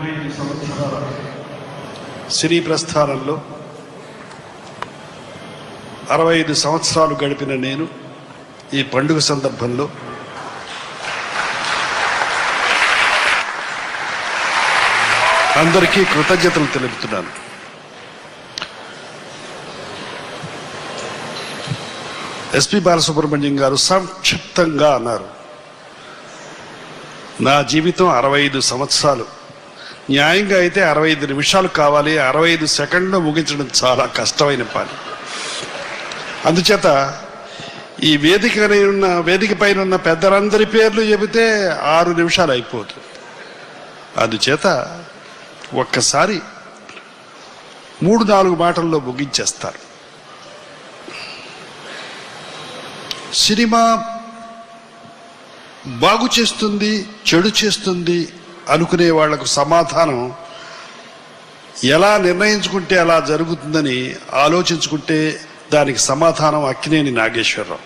డెబ్బై ఐదు సంవత్సరాల సినీ ప్రస్థానంలో అరవై ఐదు సంవత్సరాలు గడిపిన నేను ఈ పండుగ సందర్భంలో అందరికీ కృతజ్ఞతలు తెలుపుతున్నాను. ఎస్పి బాలసుబ్రహ్మణ్యం గారు సంక్షిప్తంగా అన్నారు నా జీవితం అరవై ఐదు సంవత్సరాలు న్యాయంగా అయితే అరవై ఐదు నిమిషాలు కావాలి అరవై ఐదు సెకండ్లు ముగించడం చాలా కష్టమైన పని. అందుచేత ఈ వేదిక ఉన్న వేదిక పైన ఉన్న పెద్దలందరి పేర్లు చెబితే ఆరు నిమిషాలు అయిపోతుంది. అందుచేత ఒక్కసారి మూడు నాలుగు మాటల్లో ముగించేస్తారు. సినిమా బాగు చేస్తుంది చెడు చేస్తుంది అనుకునే వాళ్ళకు సమాధానం ఎలా నిర్ణయించుకుంటే అలా జరుగుతుందని ఆలోచించుకుంటే దానికి సమాధానం అక్కినేని నాగేశ్వరరావు.